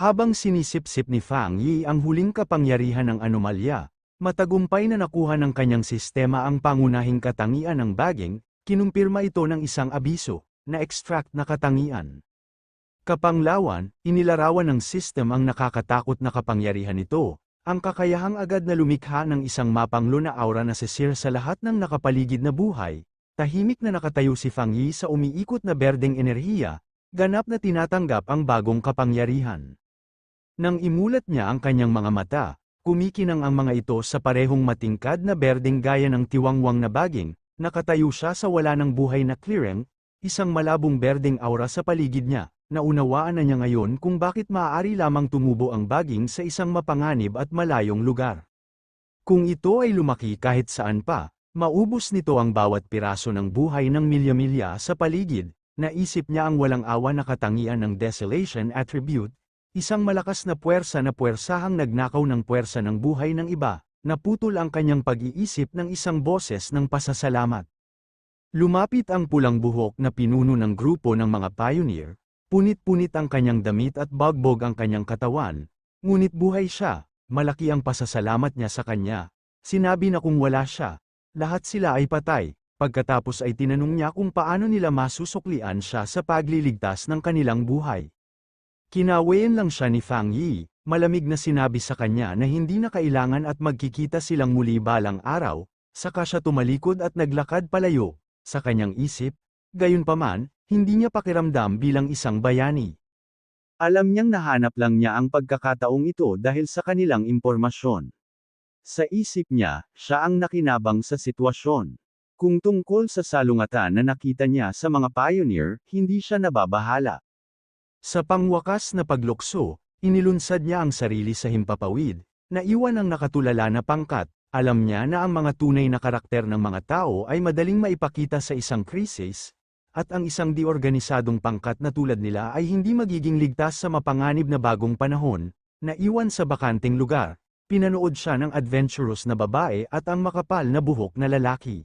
Habang sinisip-sip ni Fang Yi ang huling kapangyarihan ng anomalya, matagumpay na nakuha ng kanyang sistema ang pangunahing katangian ng baging, kinumpirma ito ng isang abiso, na extract na katangian. Kapanglawan, inilarawan ng system ang nakakatakot na kapangyarihan nito, ang kakayahang agad na lumikha ng isang mapanglo na aura na sisir sa lahat ng nakapaligid na buhay, tahimik na nakatayo si Fang Yi sa umiikot na berdeng enerhiya, ganap na tinatanggap ang bagong kapangyarihan. Nang imulat niya ang kanyang mga mata, kumikinang ang mga ito sa parehong matingkad na berdeng gaya ng tiwangwang na baging, nakatayo siya sa wala ng buhay na clearing, isang malabong berdeng aura sa paligid niya, naunawaan na niya ngayon kung bakit maaari lamang tumubo ang baging sa isang mapanganib at malayong lugar. Kung ito ay lumaki kahit saan pa, maubos nito ang bawat piraso ng buhay ng milya-milya sa paligid, naisip niya ang walang awa na katangian ng desolation attribute, isang malakas na puwersa na puwersahang nagnakaw ng puwersa ng buhay ng iba, naputol ang kanyang pag-iisip ng isang boses ng pasasalamat. Lumapit ang pulang buhok na pinuno ng grupo ng mga pioneer, punit-punit ang kanyang damit at bagbog ang kanyang katawan, ngunit buhay siya, malaki ang pasasalamat niya sa kanya. Sinabi na kung wala siya, lahat sila ay patay, pagkatapos ay tinanong niya kung paano nila masusuklian siya sa pagliligtas ng kanilang buhay. Kinawayan lang siya ni Fang Yi, malamig na sinabi sa kanya na hindi na kailangan at magkikita silang muli balang araw, saka siya tumalikod at naglakad palayo, sa kanyang isip, gayunpaman, hindi niya pakiramdam bilang isang bayani. Alam niyang nahanap lang niya ang pagkakataong ito dahil sa kanilang impormasyon. Sa isip niya, siya ang nakinabang sa sitwasyon. Kung tungkol sa salungatan na nakita niya sa mga pioneer, hindi siya nababahala. Sa pangwakas na paglukso, inilunsad niya ang sarili sa himpapawid, naiwan ang nakatulala na pangkat, alam niya na ang mga tunay na karakter ng mga tao ay madaling maipakita sa isang krisis, at ang isang diorganisadong pangkat na tulad nila ay hindi magiging ligtas sa mapanganib na bagong panahon, naiwan sa bakanting lugar, pinanood siya ng adventurous na babae at ang makapal na buhok na lalaki.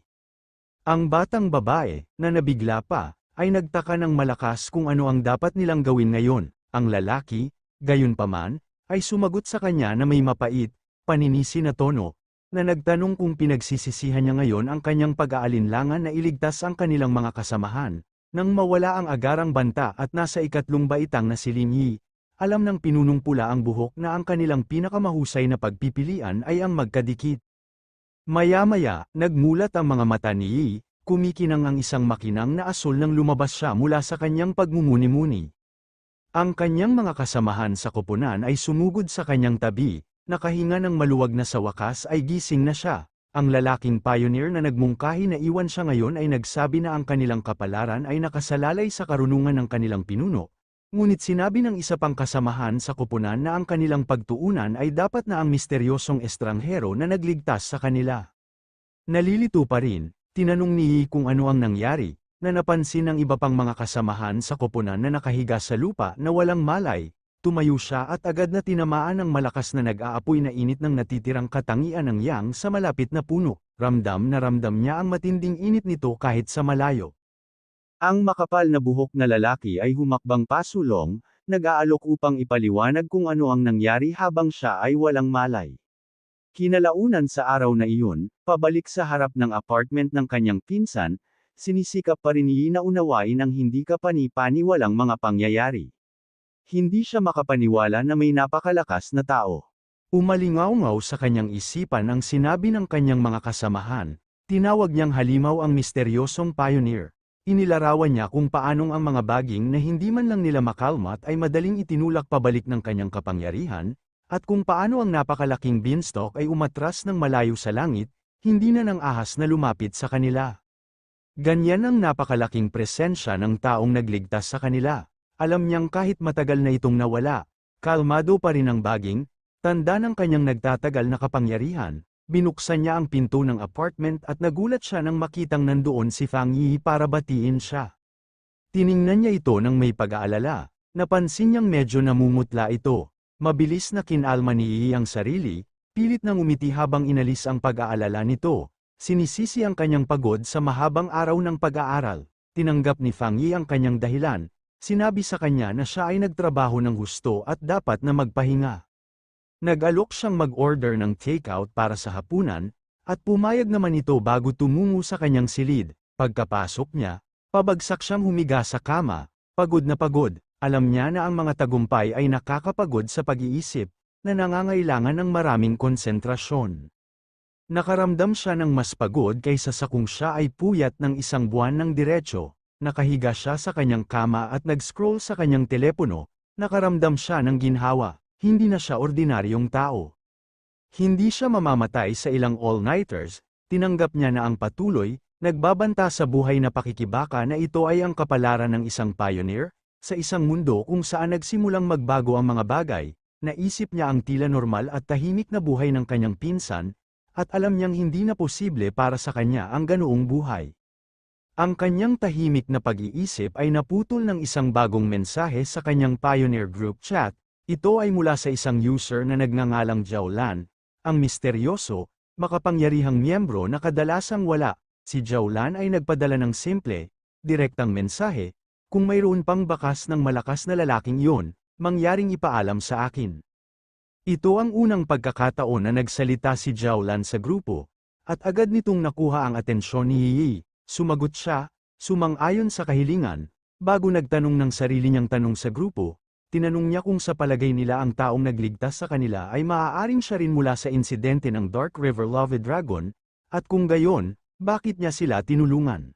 Ang batang babae, na nabigla pa, ay nagtaka ng malakas kung ano ang dapat nilang gawin ngayon. Ang lalaki, gayunpaman, ay sumagot sa kanya na may mapait, paninisi na tono, na nagtanong kung pinagsisisihan niya ngayon ang kanyang pag-aalinlangan na iligtas ang kanilang mga kasamahan, nang mawala ang agarang banta at nasa ikatlong baitang na si Lin Yi, alam ng pinunong pula ang buhok na ang kanilang pinakamahusay na pagpipilian ay ang magkadikit. Maya-maya, nagmulat ang mga mata ni Yi, kumikinang ang isang makinang na asul nang lumabas siya mula sa kanyang pagmumuni-muni. Ang kanyang mga kasamahan sa koponan ay sumugod sa kanyang tabi, nakahinga ng maluwag na sa wakas ay gising na siya. Ang lalaking pioneer na nagmungkahi na iwan siya ngayon ay nagsabi na ang kanilang kapalaran ay nakasalalay sa karunungan ng kanilang pinuno, ngunit sinabi ng isa pang kasamahan sa koponan na ang kanilang pagtuunan ay dapat na ang misteryosong estranghero na nagligtas sa kanila. Nalilito pa rin, tinanong ni Yi kung ano ang nangyari, na napansin ng iba pang mga kasamahan sa koponan na nakahiga sa lupa na walang malay, tumayo siya at agad na tinamaan ng malakas na nag-aapoy na init ng natitirang katangian ng yang sa malapit na puno, ramdam na ramdam niya ang matinding init nito kahit sa malayo. Ang makapal na buhok na lalaki ay humakbang pasulong, nag-aalok upang ipaliwanag kung ano ang nangyari habang siya ay walang malay. Kinalaunan sa araw na iyon, pabalik sa harap ng apartment ng kanyang pinsan, sinisikap pa rin niya na unawain ang hindi kapani-paniwalang mga pangyayari. Hindi siya makapaniwala na may napakalakas na tao. Umalingaw-ngaw sa kanyang isipan ang sinabi ng kanyang mga kasamahan, tinawag niyang halimaw ang misteryosong pioneer. Inilarawan niya kung paanong ang mga baging na hindi man lang nila makalmat ay madaling itinulak pabalik ng kanyang kapangyarihan, at kung paano ang napakalaking beanstalk ay umatras ng malayo sa langit, hindi na ng ahas na lumapit sa kanila. Ganyan ang napakalaking presensya ng taong nagligtas sa kanila. Alam niyang kahit matagal na itong nawala, kalmado pa rin ang baging, tanda ng kanyang nagtatagal na kapangyarihan, binuksan niya ang pinto ng apartment at nagulat siya nang makitang nandoon si Fang Yi para batiin siya. Tiningnan niya ito ng may pag-aalala, napansin niyang medyo namumutla ito, mabilis na kinalma ni Yi ang sarili, pilit nang umiti habang inalis ang pag-aalala nito, sinisisi ang kanyang pagod sa mahabang araw ng pag-aaral, tinanggap ni Fang Yi ang kanyang dahilan, sinabi sa kanya na siya ay nagtrabaho ng gusto at dapat na magpahinga. Nag-alok siyang mag-order ng takeout para sa hapunan, at pumayag naman ito bago tumungo sa kanyang silid. Pagkapasok niya, pabagsak siyang humiga sa kama, pagod na pagod, alam niya na ang mga tagumpay ay nakakapagod sa pag-iisip, na nangangailangan ng maraming konsentrasyon. Nakaramdam siya ng mas pagod kaysa sa kung siya ay puyat ng isang buwan ng diretsyo, nakahiga siya sa kanyang kama at nag-scroll sa kanyang telepono, nakaramdam siya ng ginhawa, hindi na siya ordinaryong tao. Hindi siya mamamatay sa ilang all-nighters, tinanggap niya na ang patuloy, nagbabanta sa buhay na pakikibaka na ito ay ang kapalaran ng isang pioneer, sa isang mundo kung saan nagsimulang magbago ang mga bagay, naisip niya ang tila normal at tahimik na buhay ng kanyang pinsan, at alam niyang hindi na posible para sa kanya ang ganoong buhay. Ang kanyang tahimik na pag-iisip ay naputol ng isang bagong mensahe sa kanyang Pioneer Group chat, ito ay mula sa isang user na nagngangalang Jaulan, ang misteryoso, makapangyarihang miyembro na kadalasang wala, si Jaulan ay nagpadala ng simple, direktang mensahe, kung mayroon pang bakas ng malakas na lalaking iyon, mangyaring ipaalam sa akin. Ito ang unang pagkakataon na nagsalita si Jaulan sa grupo, at agad nitong nakuha ang atensyon ni Yi. Sumagot siya, sumang-ayon sa kahilingan, bago nagtanong ng sarili niyang tanong sa grupo, tinanong niya kung sa palagay nila ang taong nagligtas sa kanila ay maaaring siya rin mula sa insidente ng Dark River Love Dragon, at kung gayon, bakit niya sila tinulungan.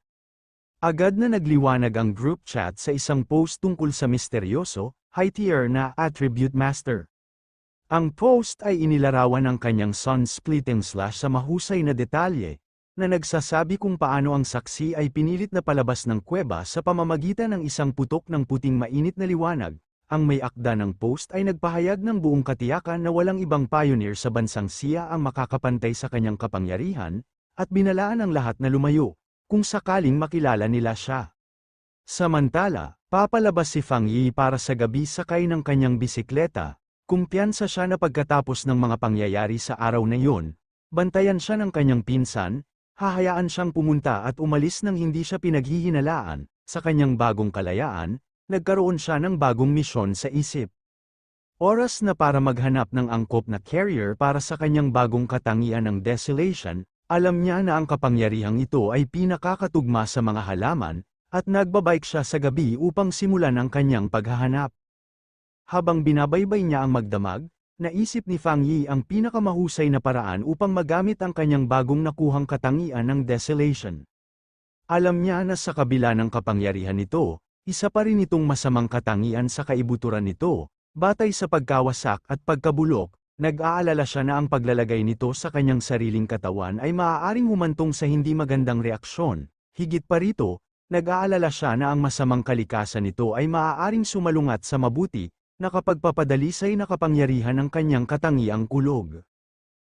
Agad na nagliwanag ang group chat sa isang post tungkol sa misteryoso, high-tier na Attribute Master. Ang post ay inilarawan ng kanyang sun-splitting slash sa mahusay na detalye, na nagsasabi kung paano ang saksi ay pinilit na palabas ng kuweba sa pamamagitan ng isang putok ng puting mainit na liwanag. Ang may akda ng post ay nagpahayag ng buong katiyakan na walang ibang pioneer sa bansang siya ang makakapantay sa kanyang kapangyarihan, at binalaan ang lahat na lumayo, kung sakaling makilala nila siya. Samantala, papalabas si Fang Yi para sa gabi sakay ng kanyang bisikleta, Kumpiyansa siya na pagkatapos ng mga pangyayari sa araw na iyon, bantayan siya ng kanyang pinsan, hahayaan siyang pumunta at umalis nang hindi siya pinaghihinalaan, sa kanyang bagong kalayaan, nagkaroon siya ng bagong misyon sa isip. Oras na para maghanap ng angkop na carrier para sa kanyang bagong katangian ng desolation, alam niya na ang kapangyarihang ito ay pinakakatugma sa mga halaman, at nagbabike siya sa gabi upang simulan ang kanyang paghahanap. Habang binabaybay niya ang magdamag, naisip ni Fang Yi ang pinakamahusay na paraan upang magamit ang kanyang bagong nakuhang katangian ng desolation. Alam niya na sa kabila ng kapangyarihan nito, isa pa rin itong masamang katangian sa kaibuturan nito, batay sa pagkawasak at pagkabulok, nag-aalala siya na ang paglalagay nito sa kanyang sariling katawan ay maaaring humantong sa hindi magandang reaksyon, higit pa rito, nag-aalala siya na ang masamang kalikasan nito ay maaaring sumalungat sa mabuti, nakapagpapadalisay na kapangyarihan ng kanyang katangiang kulog.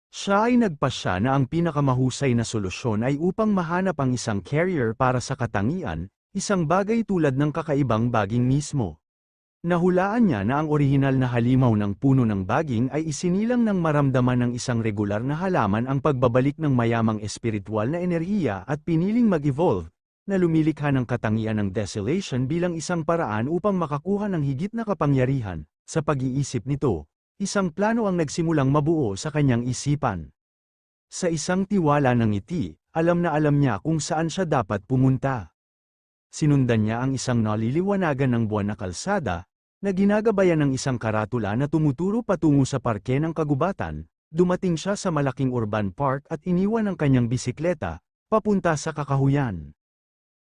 Siya ay nagpasya na ang pinakamahusay na solusyon ay upang mahanap ang isang carrier para sa katangian, isang bagay tulad ng kakaibang baging mismo. Nahulaan niya na ang orihinal na halimaw ng puno ng baging ay isinilang ng maramdaman ng isang regular na halaman ang pagbabalik ng mayamang espiritual na enerhiya at piniling mag-evolve, na lumilikha ng katangian ng desolation bilang isang paraan upang makakuha ng higit na kapangyarihan. Sa pag-iisip nito, isang plano ang nagsimulang mabuo sa kanyang isipan. Sa isang tiwala ng ngiti, alam na alam niya kung saan siya dapat pumunta. Sinundan niya ang isang naliliwanagan ng buwan na kalsada, na ginagabayan ng isang karatula na tumuturo patungo sa parke ng kagubatan, dumating siya sa malaking urban park at iniwan ang kanyang bisikleta, papunta sa kakahuyan.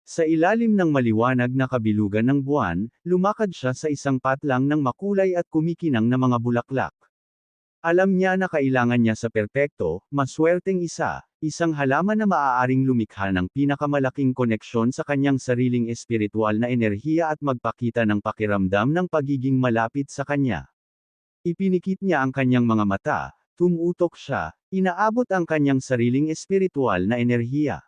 Sa ilalim ng maliwanag na kabilugan ng buwan, lumakad siya sa isang patlang ng makulay at kumikinang na mga bulaklak. Alam niya na kailangan niya sa perpekto, maswerteng isa, isang halaman na maaaring lumikha ng pinakamalaking koneksyon sa kanyang sariling espiritual na enerhiya at magpakita ng pakiramdam ng pagiging malapit sa kanya. Ipinikit niya ang kanyang mga mata, tumutok siya, inaabot ang kanyang sariling espiritual na enerhiya.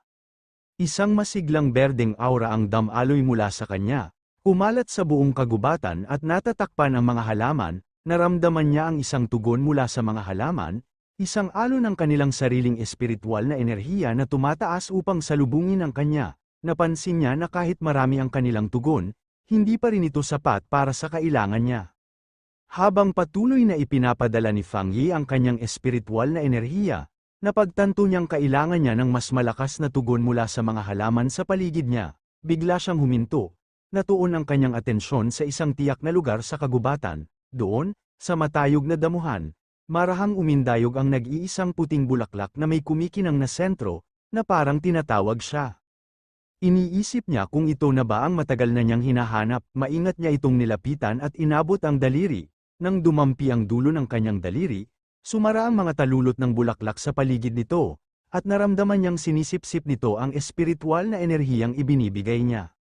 Isang masiglang berdeng aura ang damaloy mula sa kanya. Umalat sa buong kagubatan at natatakpan ang mga halaman, naramdaman niya ang isang tugon mula sa mga halaman, isang alon ng kanilang sariling espiritual na enerhiya na tumataas upang salubungin ang kanya. Napansin niya na kahit marami ang kanilang tugon, hindi pa rin ito sapat para sa kailangan niya. Habang patuloy na ipinapadala ni Fang Yi ang kanyang espiritual na enerhiya, napagtanto niyang kailangan niya ng mas malakas na tugon mula sa mga halaman sa paligid niya, bigla siyang huminto, natuon ang kanyang atensyon sa isang tiyak na lugar sa kagubatan, doon, sa matayog na damuhan, marahang umindayog ang nag-iisang puting bulaklak na may kumikinang na sentro, na parang tinatawag siya. Iniisip niya kung ito na ba ang matagal na niyang hinahanap, maingat niya itong nilapitan at inabot ang daliri. Nang dumampi ang dulo ng kanyang daliri, sumara ang mga talulot ng bulaklak sa paligid nito, at naramdaman niyang sinisip-sip nito ang espiritual na enerhiyang ibinibigay niya.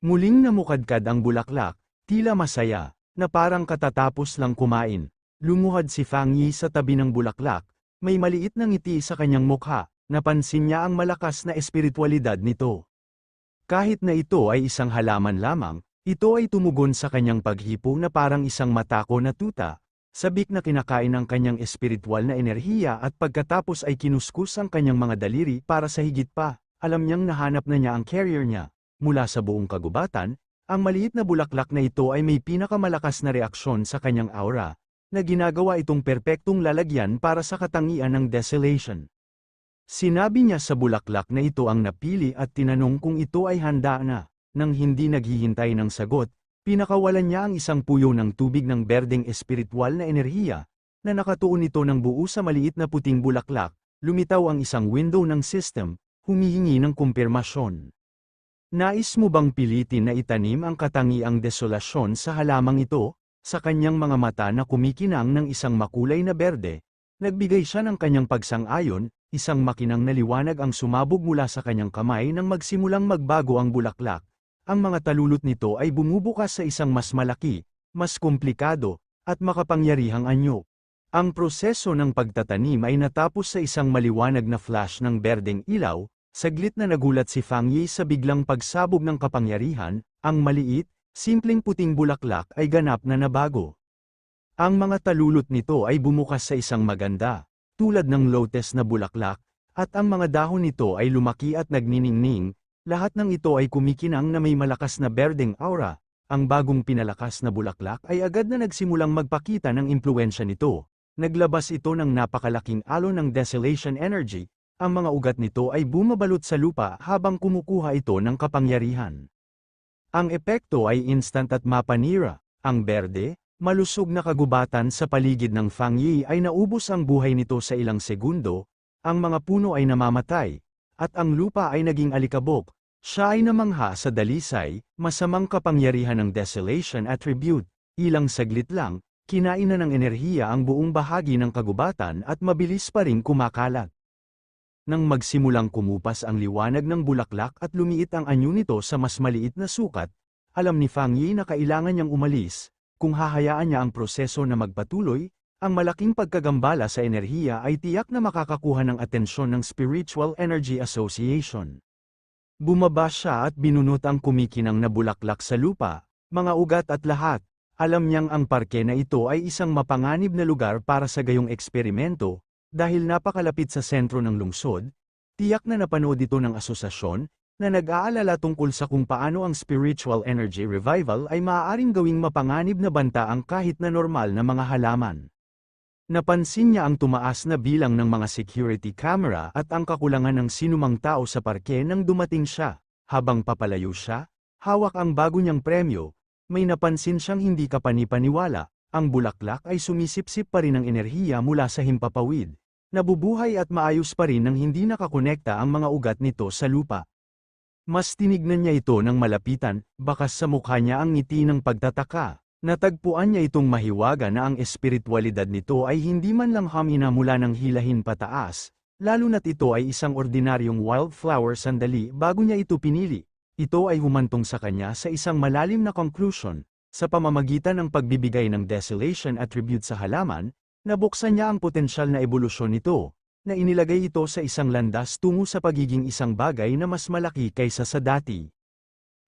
Muling namukadkad ang bulaklak, tila masaya, na parang katatapos lang kumain. Lumuhad si Fang Yi sa tabi ng bulaklak, may maliit na ngiti sa kanyang mukha, napansin niya ang malakas na espiritualidad nito. Kahit na ito ay isang halaman lamang, ito ay tumugon sa kanyang paghipo na parang isang matako na tuta, sabik na kinakain ang kanyang espiritual na enerhiya at pagkatapos ay kinuskus ang kanyang mga daliri para sa higit pa, alam niyang nahanap na niya ang carrier niya. Mula sa buong kagubatan, ang maliit na bulaklak na ito ay may pinakamalakas na reaksyon sa kanyang aura, na ginagawa itong perpektong lalagyan para sa katangian ng desolation. Sinabi niya sa bulaklak na ito ang napili at tinanong kung ito ay handa na. Nang hindi naghihintay ng sagot, pinakawalan niya ang isang puyo ng tubig ng berdeng espiritual na enerhiya, na nakatuon ito ng buo sa maliit na puting bulaklak, lumitaw ang isang window ng system, humihingi ng kumpirmasyon. Nais mo bang pilitin na itanim ang katangiang desolasyon sa halamang ito? Sa kanyang mga mata na kumikinang ng isang makulay na berde, nagbigay siya ng kanyang pagsang-ayon, isang makinang naliwanag ang sumabog mula sa kanyang kamay nang magsimulang magbago ang bulaklak, ang mga talulot nito ay bumubukas sa isang mas malaki, mas komplikado, at makapangyarihang anyo. Ang proseso ng pagtatanim ay natapos sa isang maliwanag na flash ng berdeng ilaw, saglit na nagulat si Fang Yi sa biglang pagsabog ng kapangyarihan, ang maliit, simpleng puting bulaklak ay ganap na nabago. Ang mga talulot nito ay bumukas sa isang maganda, tulad ng lotus na bulaklak, at ang mga dahon nito ay lumaki at nagniningning, lahat ng ito ay kumikinang na may malakas na berdeng aura, ang bagong pinalakas na bulaklak ay agad na nagsimulang magpakita ng impluensya nito. Naglabas ito ng napakalaking alon ng desolation energy, ang mga ugat nito ay bumabalot sa lupa habang kumukuha ito ng kapangyarihan. Ang epekto ay instant at mapanira, ang berde, malusog na kagubatan sa paligid ng Fang Yi ay naubos ang buhay nito sa ilang segundo, ang mga puno ay namamatay, at ang lupa ay naging alikabok, siya ay namangha sa dalisay, masamang kapangyarihan ng desolation attribute, ilang saglit lang, kinain na ng enerhiya ang buong bahagi ng kagubatan at mabilis pa rin kumakalat. Nang magsimulang kumupas ang liwanag ng bulaklak at lumiit ang anyo nito sa mas maliit na sukat, alam ni Fang Yi na kailangan niyang umalis, kung hahayaan niya ang proseso na magpatuloy, ang malaking pagkagambala sa enerhiya ay tiyak na makakakuha ng atensyon ng Spiritual Energy Association. Bumaba siya at binunot ang kumikinang na bulaklak sa lupa, mga ugat at lahat. Alam niyang ang parke na ito ay isang mapanganib na lugar para sa gayong eksperimento, dahil napakalapit sa sentro ng lungsod, tiyak na napanood ito ng asosasyon, na nag-aalala tungkol sa kung paano ang spiritual energy revival ay maaaring gawing mapanganib na banta ang kahit na normal na mga halaman. Napansin niya ang tumaas na bilang ng mga security camera at ang kakulangan ng sinumang tao sa parke nang dumating siya. Habang papalayo siya, hawak ang bago niyang premyo, may napansin siyang hindi kapanipaniwala, ang bulaklak ay sumisipsip pa rin ng enerhiya mula sa himpapawid. Nabubuhay at maayos pa rin nang hindi nakakonekta ang mga ugat nito sa lupa. Mas tinignan niya ito ng malapitan, bakas sa mukha niya ang ngiti ng pagtataka. Natagpuan niya itong mahiwaga na ang espiritualidad nito ay hindi man lang hamina mula ng hilahin pataas, lalo na't ito ay isang ordinaryong wildflower sandali bago niya ito pinili. Ito ay humantong sa kanya sa isang malalim na conclusion, sa pamamagitan ng pagbibigay ng desolation attribute sa halaman, nabuksan niya ang potensyal na ebolusyon nito, na inilagay ito sa isang landas tungo sa pagiging isang bagay na mas malaki kaysa sa dati.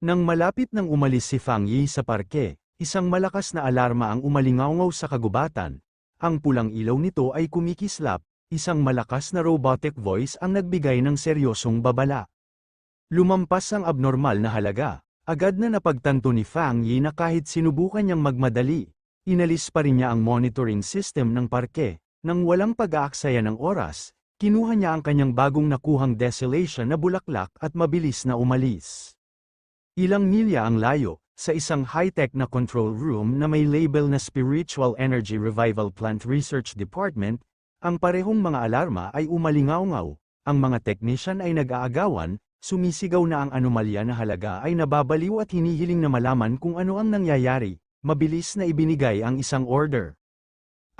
Nang malapit nang umalis si Fang Yi sa parke, Isang malakas na alarma ang umalingaungaw sa kagubatan. Ang pulang ilaw nito ay kumikislap, isang malakas na robotic voice ang nagbigay ng seryosong babala. Lumampas ang abnormal na halaga, Agad na napagtanto ni Fang Yi na kahit sinubukan niyang magmadali, inalis pa rin niya ang monitoring system ng parke, nang walang pag-aaksaya ng oras, kinuha niya ang kanyang bagong nakuhang desolation na bulaklak at mabilis na umalis. Ilang milya ang layo, sa isang high-tech na control room na may label na Spiritual Energy Revival Plant Research Department, ang parehong mga alarma ay umalingaw-ngaw, ang mga technician ay nag-aagawan, sumisigaw na ang anomalya na halaga ay nababaliw at hinihiling na malaman kung ano ang nangyayari, mabilis na ibinigay ang isang order.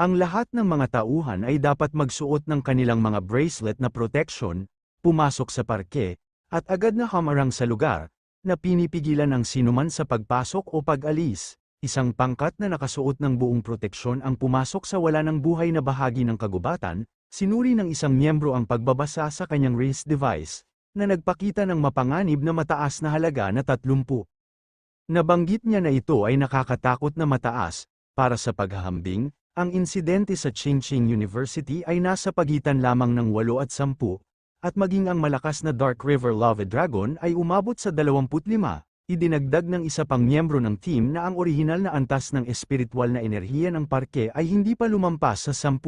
Ang lahat ng mga tauhan ay dapat magsuot ng kanilang mga bracelet na protection, pumasok sa parke, at agad na hamarang sa lugar, na pinipigilan ang sinuman sa pagpasok o pag-alis. Isang pangkat na nakasuot ng buong proteksyon ang pumasok sa wala ng buhay na bahagi ng kagubatan, sinuri ng isang miyembro ang pagbabasa sa kanyang wrist device, na nagpakita ng mapanganib na mataas na halaga na 30. Nabanggit niya na ito ay nakakatakot na mataas, para sa paghahambing, ang insidente sa Chingching University ay nasa pagitan lamang ng 8 at 10, at maging ang malakas na Dark River Lava Dragon ay umabot sa 25, idinagdag ng isa pang miyembro ng team na ang orihinal na antas ng espiritual na enerhiya ng parke ay hindi pa lumampas sa 10.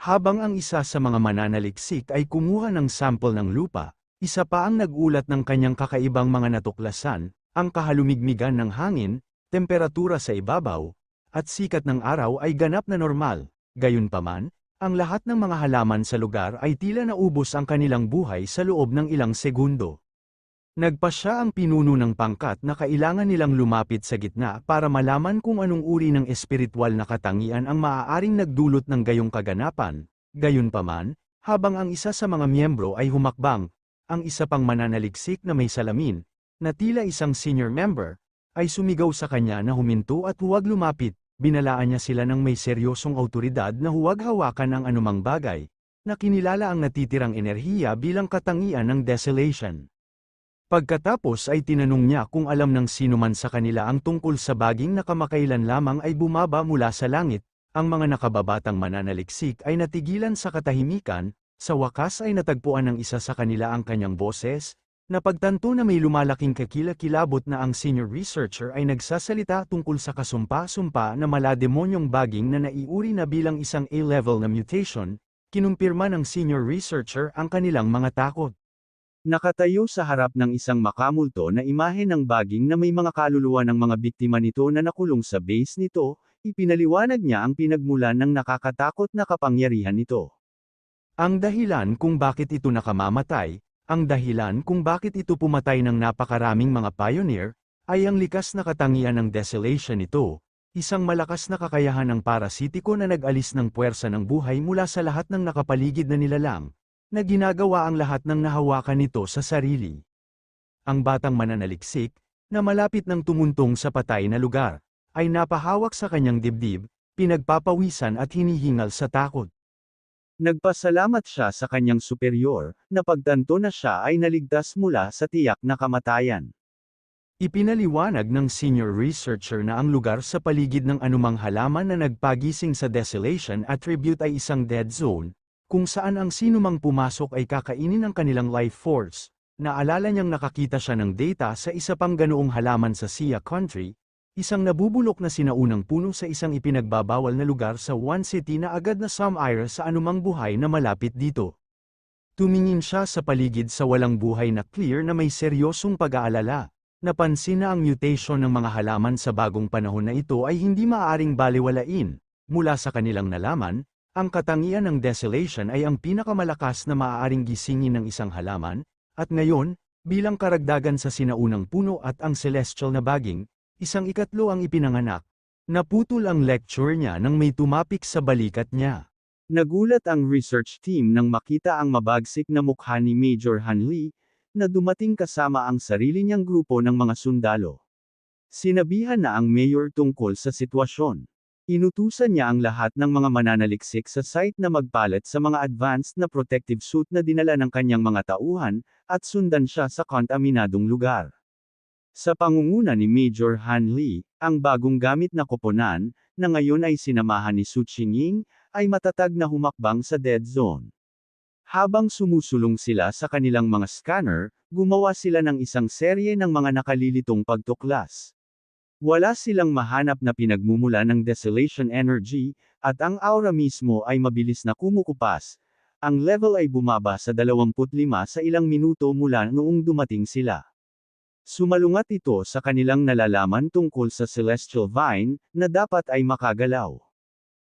Habang ang isa sa mga mananaliksik ay kumuha ng sample ng lupa, isa pa ang nagulat ng kanyang kakaibang mga natuklasan, ang kahalumigmigan ng hangin, temperatura sa ibabaw, at sikat ng araw ay ganap na normal. Gayunpaman, ang lahat ng mga halaman sa lugar ay tila naubos ang kanilang buhay sa loob ng ilang segundo. Nagpa siya ang pinuno ng pangkat na kailangan nilang lumapit sa gitna para malaman kung anong uri ng espiritual na katangian ang maaaring nagdulot ng gayong kaganapan. Gayunpaman, habang ang isa sa mga miyembro ay humakbang, ang isa pang mananaliksik na may salamin, na tila isang senior member, ay sumigaw sa kanya na huminto at huwag lumapit, binalaan niya sila ng may seryosong autoridad na huwag hawakan ang anumang bagay, na kinilala ang natitirang enerhiya bilang katangian ng desolation. Pagkatapos ay tinanong niya kung alam ng sino man sa kanila ang tungkol sa baging na kamakailan lamang ay bumaba mula sa langit, ang mga nakababatang mananaliksik ay natigilan sa katahimikan, sa wakas ay natagpuan ng isa sa kanila ang kanyang boses, napagtanto na may lumalaking kakilakilabot na ang senior researcher ay nagsasalita tungkol sa kasumpa-sumpa na malademonyong baging na naiuri na bilang isang A-level na mutation, kinumpirma ng senior researcher ang kanilang mga takot. Nakatayo sa harap ng isang makamulto na imahe ng baging na may mga kaluluwa ng mga biktima nito na nakulong sa base nito, ipinaliwanag niya ang pinagmulan ng nakakatakot na kapangyarihan nito. Ang dahilan kung bakit ito nakamamatay, ang dahilan kung bakit ito pumatay ng napakaraming mga pioneer, ay ang likas na katangian ng desolation nito, isang malakas na kakayahan ng parasitiko na nag-alis ng puwersa ng buhay mula sa lahat ng nakapaligid na nilalang, na ginagawa ang lahat ng nahawakan nito sa sarili. Ang batang mananaliksik, na malapit ng tumuntong sa patay na lugar, ay napahawak sa kanyang dibdib, pinagpapawisan at hinihingal sa takot. Nagpasalamat siya sa kanyang superior, na pagtanto na siya ay naligtas mula sa tiyak na kamatayan. Ipinaliwanag ng senior researcher na ang lugar sa paligid ng anumang halaman na nagpagising sa desolation attribute ay isang dead zone, kung saan ang sinumang pumasok ay kakainin ng kanilang life force. Naalala niyang nakakita siya ng data sa isa pang ganoong halaman sa Sia Country, isang nabubulok na sinaunang puno sa isang ipinagbabawal na lugar sa One City na agad na sumire sa anumang buhay na malapit dito. Tumingin siya sa paligid sa walang buhay na clear na may seryosong pag-aalala. Napansin na ang mutation ng mga halaman sa bagong panahon na ito ay hindi maaaring baliwalain. Mula sa kanilang nalaman, ang katangian ng desolation ay ang pinakamalakas na maaaring gisingin ng isang halaman, at ngayon, bilang karagdagan sa sinaunang puno at ang celestial na baging, isang ikatlo ang ipinanganak. Naputol ang lecture niya nang may tumapik sa balikat niya. Nagulat ang research team nang makita ang mabagsik na mukha ni Major Hanli, na dumating kasama ang sarili niyang grupo ng mga sundalo. Sinabihan na ang mayor tungkol sa sitwasyon. Inutusan niya ang lahat ng mga mananaliksik sa site na magpalit sa mga advanced na protective suit na dinala ng kanyang mga tauhan, at sundan siya sa kontaminadong lugar. Sa pangunguna ni Major Han Lee, ang bagong gamit na koponan, na ngayon ay sinamahan ni Su Qingying, ay matatag na humakbang sa dead zone. Habang sumusulong sila sa kanilang mga scanner, gumawa sila ng isang serye ng mga nakalilitong pagtuklas. Wala silang mahanap na pinagmumula ng desolation energy, at ang aura mismo ay mabilis na kumukupas. Ang level ay bumaba sa 25 sa ilang minuto mula noong dumating sila. Sumalungat ito sa kanilang nalalaman tungkol sa Celestial Vine, na dapat ay makagalaw.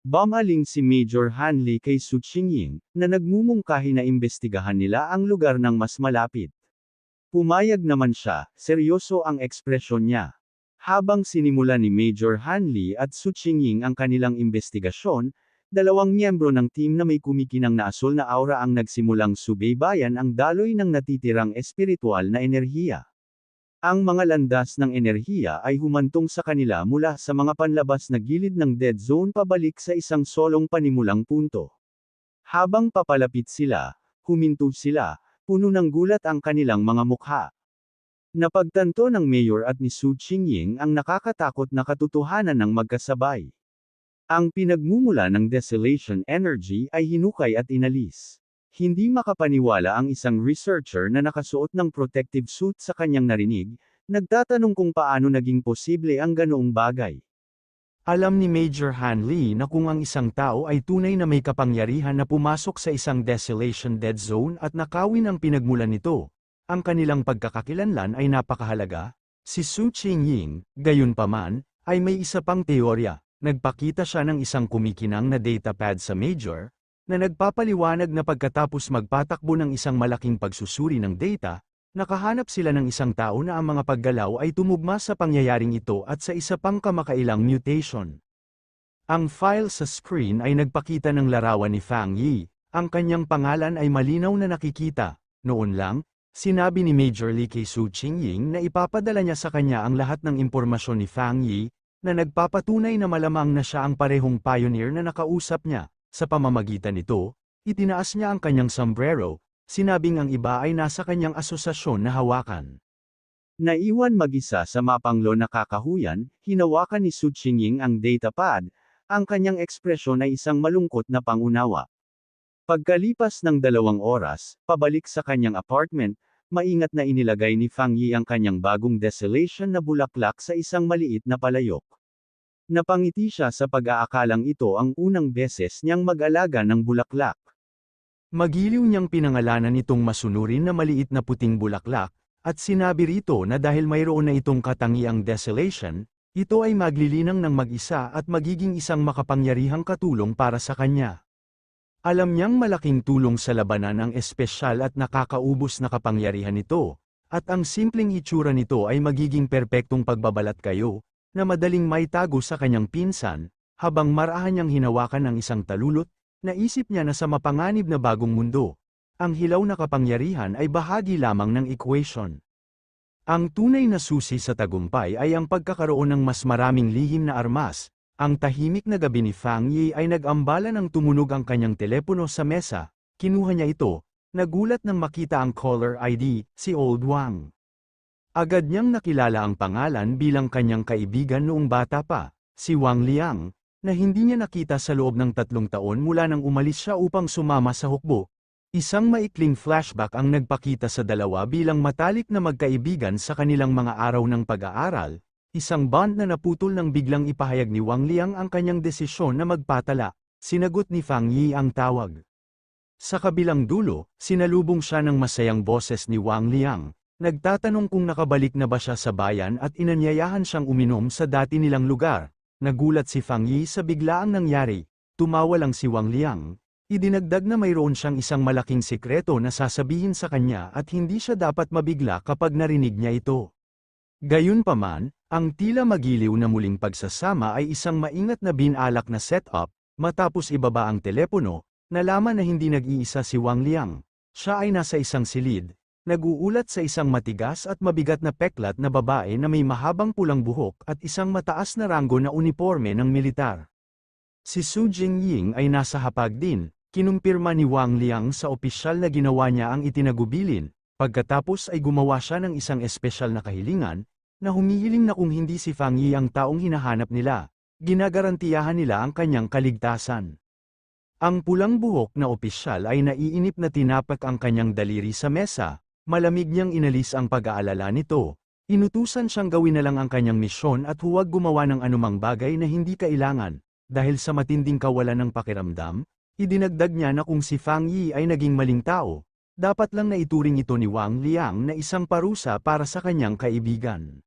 Bumaling si Major Hanley kay Su Qingying, na nagmumungkahi na imbestigahan nila ang lugar ng mas malapit. Pumayag naman siya, seryoso ang ekspresyon niya. Habang sinimula ni Major Hanley at Su Qingying ang kanilang investigasyon, dalawang miyembro ng team na may kumikinang na asul na aura ang nagsimulang subaybayan ang daloy ng natitirang espiritual na enerhiya. Ang mga landas ng enerhiya ay humantong sa kanila mula sa mga panlabas na gilid ng dead zone pabalik sa isang solong panimulang punto. Habang papalapit sila, huminto sila, puno ng gulat ang kanilang mga mukha. Napagtanto ng mayor at ni Su Qingying ang nakakatakot na katotohanan ng magkasabay. Ang pinagmumula ng desolation energy ay hinukay at inalis. Hindi makapaniwala ang isang researcher na nakasuot ng protective suit sa kanyang narinig, nagtatanong kung paano naging posible ang ganoong bagay. Alam ni Major Hanley na kung ang isang tao ay tunay na may kapangyarihan na pumasok sa isang desolation dead zone at nakawin ang pinagmulan nito, ang kanilang pagkakakilanlan ay napakahalaga. Si Su Qingying, gayunpaman, ay may isa pang teorya. Nagpakita siya ng isang kumikinang na datapad sa Major, na nagpapaliwanag na pagkatapos magpatakbo ng isang malaking pagsusuri ng data, nakahanap sila ng isang tao na ang mga paggalaw ay tumugma sa pangyayaring ito at sa isa pang kamakailang mutation. Ang file sa screen ay nagpakita ng larawan ni Fang Yi, ang kanyang pangalan ay malinaw na nakikita, noon lang, sinabi ni Major Li kay Su Qingying na ipapadala niya sa kanya ang lahat ng impormasyon ni Fang Yi, na nagpapatunay na malamang na siya ang parehong pioneer na nakausap niya. Sa pamamagitan nito, itinaas niya ang kanyang sombrero, sinabing ang iba ay nasa kanyang asosasyon na hawakan. Naiwan mag-isa sa mapanglo na kakahuyan, hinawakan ni Su Qingying ang datapad, ang kanyang ekspresyon ay isang malungkot na pangunawa. Pagkalipas ng dalawang oras, pabalik sa kanyang apartment, maingat na inilagay ni Fang Yi ang kanyang bagong desolation na bulaklak sa isang maliit na palayok. Napangiti siya sa pag-aakalang ito ang unang beses niyang mag-alaga ng bulaklak. Magiliw niyang pinangalanan itong masunurin na maliit na puting bulaklak, at sinabi rito na dahil mayroon na itong katangiang desolation, ito ay maglilinang ng mag-isa at magiging isang makapangyarihang katulong para sa kanya. Alam niyang malaking tulong sa labanan ang espesyal at nakakaubos na kapangyarihan nito, at ang simpleng itsura nito ay magiging perpektong pagbabalat kayo, na madaling maitago sa kanyang pinsan, habang marahan niyang hinawakan ng isang talulot, naisip niya na sa mapanganib na bagong mundo, ang hilaw na kapangyarihan ay bahagi lamang ng equation. Ang tunay na susi sa tagumpay ay ang pagkakaroon ng mas maraming lihim na armas, ang tahimik na gabi ni Fang Yi ay nag-ambala ng tumunog ang kanyang telepono sa mesa, kinuha niya ito, nagulat nang makita ang caller ID, si Old Wang. Agad niyang nakilala ang pangalan bilang kanyang kaibigan noong bata pa, si Wang Liang, na hindi niya nakita sa loob ng tatlong taon mula nang umalis siya upang sumama sa hukbo. Isang maikling flashback ang nagpakita sa dalawa bilang matalik na magkaibigan sa kanilang mga araw ng pag-aaral, isang bond na naputol nang biglang ipahayag ni Wang Liang ang kanyang desisyon na magpatala, sinagot ni Fang Yi ang tawag. Sa kabilang dulo, sinalubong siya ng masayang boses ni Wang Liang, Nagtatanong kung nakabalik na ba siya sa bayan at inanyayahan siyang uminom sa dati nilang lugar. Nagulat si Fang Yi sa biglaang nangyari. Tumawa lang si Wang Liang. Idinagdag na mayroon siyang isang malaking sikreto na sasabihin sa kanya at hindi siya dapat mabigla kapag narinig niya ito. Gayunpaman, ang tila magiliw na muling pagsasama ay isang maingat na binalak na setup, matapos ibaba ang telepono, nalaman na hindi nag-iisa si Wang Liang. Siya ay nasa isang silid, Naguulat sa isang matigas at mabigat na peklat na babae na may mahabang pulang buhok at isang mataas na ranggo na uniforme ng militar. Si Su Jingying ay nasa hapag din, kinumpirma ni Wang Liang sa opisyal na ginawa niya ang itinagubilin, pagkatapos ay gumawa siya ng isang espesyal na kahilingan, na humihiling na kung hindi si Fang Yi ang taong hinahanap nila, ginagarantiyahan nila ang kanyang kaligtasan. Ang pulang buhok na opisyal ay naiinip na tinapak ang kanyang daliri sa mesa, malamig niyang inalis ang pag-aalala nito. Inutusan siyang gawin na lang ang kanyang misyon at huwag gumawa ng anumang bagay na hindi kailangan. Dahil sa matinding kawalan ng pakiramdam, idinagdag niya na kung si Fang Yi ay naging maling tao, dapat lang na ituring ito ni Wang Liang na isang parusa para sa kanyang kaibigan.